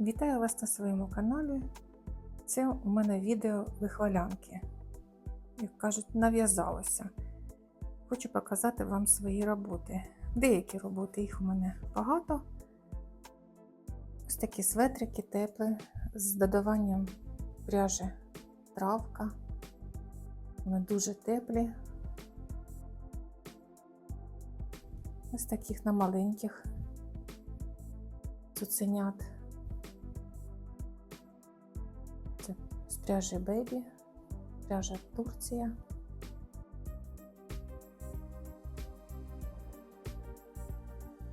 Вітаю вас на своєму каналі. Це у мене відео вихвалянки. Як кажуть, нав'язалося. Хочу показати вам свої роботи. Деякі роботи, їх у мене багато. Ось такі светрики теплі з додаванням пряжі травка. Вони дуже теплі. Ось таких на маленьких цуценят. Пряжі Бебі, пряжа Турція.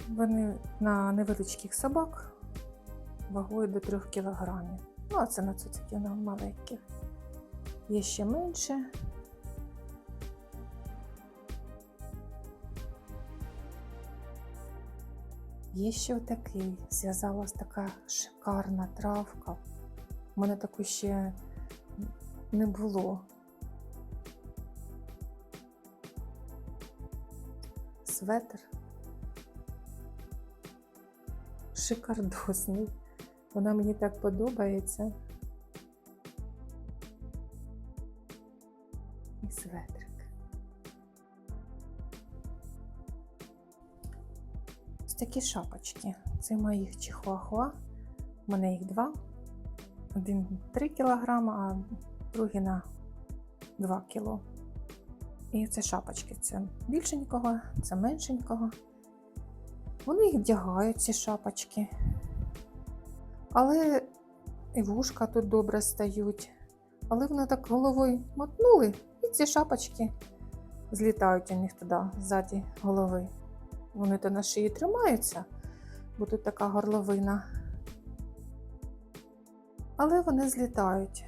Вони на невеличких собак вагою до 3 кг. Ну, а це на цуциків на маленьких. Є ще менше. Є ще отакий. Зв'язалась така шикарна травка. У мене такої ще не було. Светр. Шикардосний. Вона мені так подобається. І светрик. Ось такі шапочки. Це моїх чихуахуа. У мене їх два. Один 3 кг, а другий на 2 кг. І це шапочки. Це більшенького, це меншенького. Вони їх вдягають, ці шапочки. Але і вушка тут добре стають. Але вони так головою мотнули, і ці шапочки злітають у них туди, ззаді голови. Вони то на шиї тримаються, бо тут така горловина. Але вони злітають.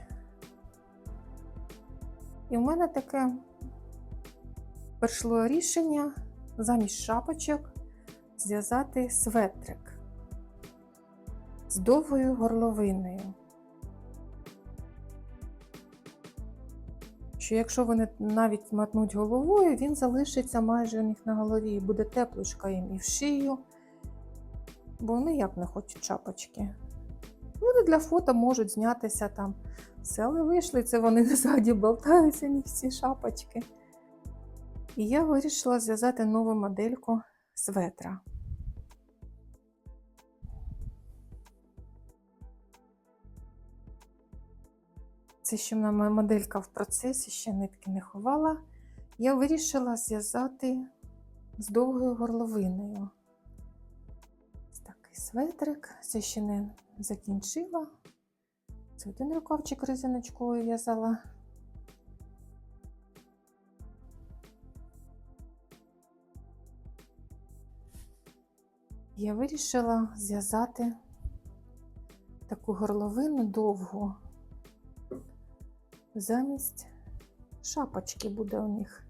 І в мене таке прийшло рішення замість шапочок зв'язати светрик з довгою горловиною. Що якщо вони навіть мотнуть головою, він залишиться майже у них на голові і буде теплушка їм і в шию, бо вони як не хочуть шапочки. Вони для фото можуть знятися там. Все, але вийшли, це вони ззаді болтаються, ні всі шапочки. І я вирішила зв'язати нову модельку светра. Це ще в мене моя моделька в процесі, ще нитки не ховала. Я вирішила зв'язати з довгою горловиною. Такий светрик. Це ще не закінчила. Це один рукавчик резиночкою в'язала. Я вирішила зв'язати таку горловину довгу. Замість шапочки буде у них.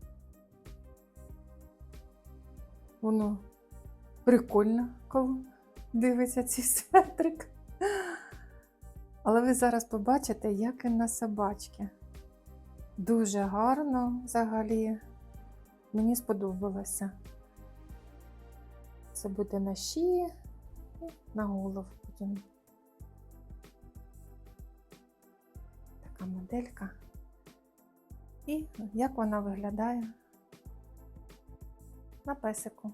Воно прикольно, коли дивиться цей светрик. Але ви зараз побачите, як він на собачки. Дуже гарно взагалі. Мені сподобалося. Це буде на шиї і на голову потім. Така моделька. І як вона виглядає на песику.